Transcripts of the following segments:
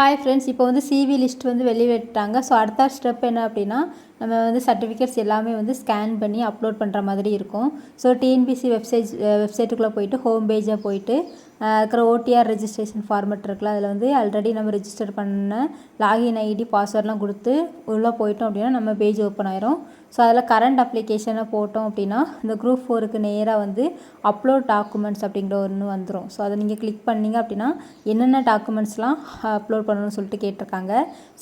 Hi friends இப்போ வந்து CV list வந்து வெளியிட்டாங்க. ஸோ அடுத்த ஸ்டெப் என்ன அப்படின்னா நம்ம வந்து சர்டிஃபிகேட்ஸ் எல்லாமே வந்து ஸ்கேன் பண்ணி அப்லோட் பண்ணுற மாதிரி இருக்கும். ஸோ டிஎன்பிசி வெப்சைட் வெப்சைட்டுக்குள்ளே போயிட்டு ஹோம் பேஜாக போயிட்டு இருக்கிற ஓடிஆர் ரெஜிஸ்ட்ரேஷன் ஃபார்மெட் இருக்குல்ல அதில் வந்து ஆல்ரெடி நம்ம ரிஜிஸ்டர் பண்ண லாகின் ஐடி பாஸ்வேர்ட்லாம் கொடுத்து உள்ளே போயிட்டோம் அப்படின்னா நம்ம பேஜ் ஓப்பன் ஆயிரும். ஸோ அதில் கரண்ட் அப்ளிகேஷனை போட்டோம் அப்படின்னா இந்த குரூப் ஃபோருக்கு நேராக வந்து அப்லோட் டாக்குமெண்ட்ஸ் அப்படிங்கிற ஒன்று வந்துடும் ஸோ அதை நீங்கள் கிளிக் பண்ணிங்க அப்படின்னா என்னென்ன டாக்குமெண்ட்ஸ்லாம் அப்லோட் பண்ணணும்னு சொல்லிட்டு கேட்டிருக்காங்க.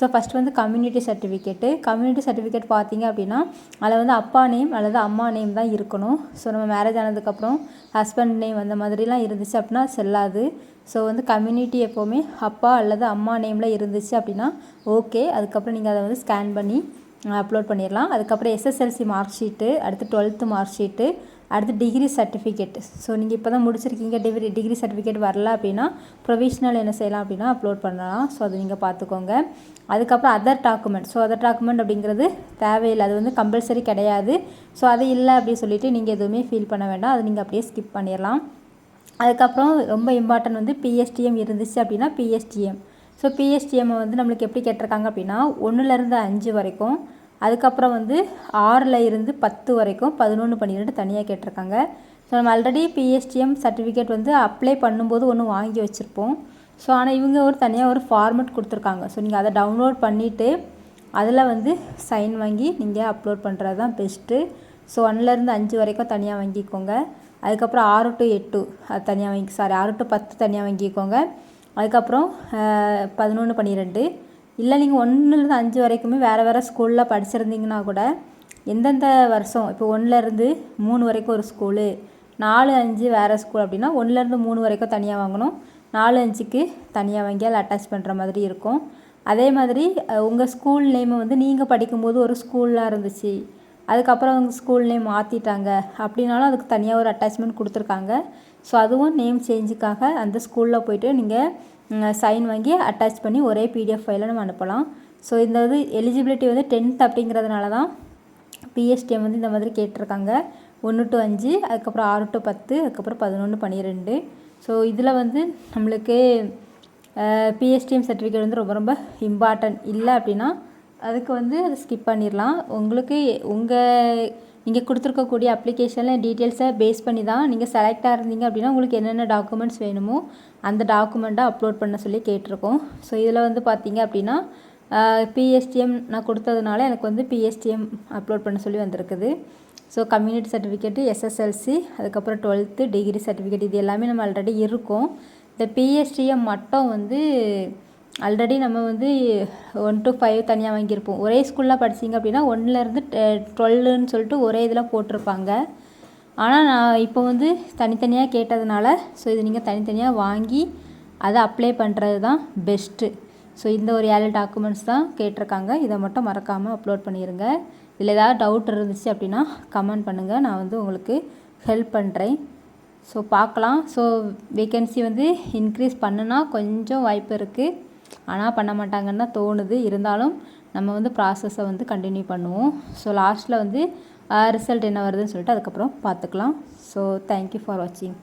ஸோ ஃபஸ்ட் வந்து கம்யூனிட்டி சர்டிஃபிகேட்டு கம்யூனிட்டி சர்டிஃபிகேட் பார்த்தீங்க அப்படின்னா அதில் வந்து அப்பா நேம் அல்லது அம்மா நேம் தான் இருக்கணும். ஸோ நம்ம மேரேஜ் ஆனதுக்கப்புறம் ஹஸ்பண்ட் நேம் அந்த மாதிரிலாம் இருந்துச்சு அப்படின்னா செல்லாது. ஸோ வந்து கம்யூனிட்டி எப்போவுமே அப்பா அல்லது அம்மா நேமில் இருந்துச்சு அப்படின்னா ஓகே அதுக்கப்புறம் நீங்கள் அதை வந்து ஸ்கேன் பண்ணி அப்லோட் பண்ணிடலாம். அதுக்கப்புறம் எஸ்எஸ்எல்சி மார்க் ஷீட்டு அடுத்து டுவெல்த்து மார்க் ஷீட்டு அடுத்து டிகிரி சர்டிஃபிகேட் ஸோ நீங்கள் இப்போ தான் முடிச்சிருக்கீங்க டிகிரி டிகிரி சர்டிஃபிகேட் வரல அப்படின்னா ப்ரொவிஷ்னல் என்ன செய்யலாம் அப்படின்னா அப்லோட் பண்ணலாம். ஸோ அதை நீங்கள் பார்த்துக்கோங்க. அதுக்கப்புறம் other document so other document அப்படிங்கிறது தேவையில்லை. அது வந்து கம்பல்சரி கிடையாது. ஸோ அது இல்லை அப்படின்னு சொல்லிட்டு நீங்கள் எதுவுமே ஃபீல் பண்ண வேண்டாம். அதை நீங்கள் அப்படியே ஸ்கிப் பண்ணிடலாம். அதுக்கப்புறம் ரொம்ப இம்பார்ட்டன்ட் வந்து பிஎஸ்டிஎம் இருந்துச்சு அப்படின்னா பிஎஸ்டிஎம் ஸோ பிஎஸ்டிஎம்மை வந்து நம்மளுக்கு எப்படி கேட்டிருக்காங்க அப்படின்னா ஒன்றுலேருந்து அஞ்சு வரைக்கும் அதுக்கப்புறம் வந்து ஆறில் இருந்து பத்து வரைக்கும் பதினொன்று பன்னிரெண்டு தனியாக கேட்டிருக்காங்க. ஸோ நம்ம ஆல்ரெடி பிஎஸ்டிஎம் சர்டிஃபிகேட் வந்து அப்ளை பண்ணும்போது ஒன்று வாங்கி வச்சுருப்போம். ஸோ ஆனால் இவங்க ஒரு தனியாக ஒரு ஃபார்மெட் கொடுத்துருக்காங்க. ஸோ நீங்கள் அதை டவுன்லோட் பண்ணிவிட்டு அதில் வந்து சைன் வாங்கி நீங்கள் அப்லோட் பண்ணுறது தான் பெஸ்ட்டு ஸோ ஒன்லேருந்து அஞ்சு வரைக்கும் தனியாக வாங்கிக்கோங்க. அதுக்கப்புறம் ஆறு டு எட்டு அது தனியாக வாங்கி சாரி ஆறு டு பத்து தனியாக வாங்கிக்கோங்க. அதுக்கப்புறம் பதினொன்று பன்னிரெண்டு. இல்லை நீங்கள் ஒன்றுலேருந்து அஞ்சு வரைக்குமே வேறு வேறு ஸ்கூலில் படிச்சிருந்தீங்கன்னா கூட எந்தெந்த வருஷம் இப்போ ஒன்றுலேருந்து மூணு வரைக்கும் ஒரு ஸ்கூலு நாலு அஞ்சு வேறு ஸ்கூல் அப்படின்னா ஒன்றுலேருந்து மூணு வரைக்கும் தனியாக வாங்கணும். நாலு அஞ்சுக்கு தனியாக வாங்கி அதில் அட்டாச் பண்ணுற மாதிரி இருக்கும். அதே மாதிரி உங்கள் ஸ்கூல் நேமை வந்து நீங்கள் படிக்கும்போது ஒரு ஸ்கூல்லாம் இருந்துச்சு. அதுக்கப்புறம் அவங்க ஸ்கூல் நேம் மாற்றிட்டாங்க அப்படின்னாலும் அதுக்கு தனியாக ஒரு அட்டாச்மெண்ட் கொடுத்துருக்காங்க. ஸோ அதுவும் நேம் சேஞ்சுக்காக அந்த ஸ்கூலில் போய்ட்டு நீங்கள் சைன் வாங்கி அட்டாச் பண்ணி ஒரே பிடிஎஃப் ஃபைலில் நம்ம அனுப்பலாம். ஸோ இந்த இது எலிஜிபிலிட்டி வந்து டென்த் அப்படிங்கிறதுனால தான் பிஎஸ்டிஎம் வந்து இந்த மாதிரி கேட்டிருக்காங்க. ஒன்று டு அஞ்சு அதுக்கப்புறம் ஆறு டு பத்து அதுக்கப்புறம் பதினொன்று பன்னிரெண்டு ஸோ இதில் வந்து நம்மளுக்கு பிஎஸ்டிஎம் சர்டிஃபிகேட் வந்து ரொம்ப ரொம்ப இம்பார்ட்டன்ட் இல்லை அப்படின்னா அதுக்கு வந்து அதை ஸ்கிப் பண்ணிடலாம். உங்களுக்கு உங்கள் நீங்கள் கொடுத்துருக்கக்கூடிய அப்ளிகேஷனில் டீட்டெயில்ஸை பேஸ் பண்ணி தான் நீங்கள் செலக்டாக இருந்தீங்க அப்படின்னா உங்களுக்கு என்னென்ன டாக்குமெண்ட்ஸ் வேணுமோ அந்த டாக்குமெண்ட்டை அப்லோட் பண்ண சொல்லி கேட்டிருக்கோம். ஸோ இதில் வந்து பார்த்தீங்க அப்படின்னா பிஎஸ்டிஎம் நான் கொடுத்ததுனால எனக்கு வந்து பிஎஸ்டிஎம் அப்லோட் பண்ண சொல்லி வந்திருக்குது. ஸோ கம்யூனிட்டி சர்டிஃபிகேட்டு எஸ்எஸ்எல்சி அதுக்கப்புறம் டுவெல்த்து டிகிரி சர்டிஃபிகேட் இது எல்லாமே நம்ம ஆல்ரெடி இருக்கும். இந்த பிஎஸ்டிஎம் மட்டும் வந்து ஆல்ரெடி நம்ம வந்து ஒன் டு ஃபைவ் தனியாக வாங்கியிருப்போம். ஒரே ஸ்கூலில் படிச்சிங்க அப்படின்னா ஒன்றுலேருந்து டுவெல்லுன்னு சொல்லிட்டு ஒரே இதில் போட்டிருப்பாங்க. ஆனால் நான் இப்போ வந்து தனித்தனியாக கேட்டதுனால ஸோ இது நீங்கள் தனித்தனியாக வாங்கி அதை அப்ளை பண்ணுறது தான் பெஸ்ட்டு ஸோ இந்த ஒரு ஏழு டாக்குமெண்ட்ஸ் தான் கேட்டிருக்காங்க. இதை மட்டும் மறக்காமல் அப்லோட் பண்ணிடுங்க இல்லை ஏதாவது டவுட் இருந்துச்சு அப்படின்னா கமெண்ட் பண்ணுங்கள் நான் வந்து உங்களுக்கு ஹெல்ப் பண்ணுறேன் ஸோ பார்க்கலாம். ஸோ வேக்கன்சி வந்து இன்க்ரீஸ் பண்ணுனா கொஞ்சம் வாய்ப்பு இருக்குது ஆனால் பண்ண மாட்டாங்கன்னு தான் தோணுது. இருந்தாலும் நம்ம வந்து ப்ராசஸை வந்து கண்டினியூ பண்ணுவோம். ஸோ லாஸ்ட்டில் வந்து ரிசல்ட் என்ன வருதுன்னு சொல்லிட்டு அதுக்கப்புறம் பார்த்துக்கலாம் ஸோ தேங்க்யூ ஃபார் வாட்சிங்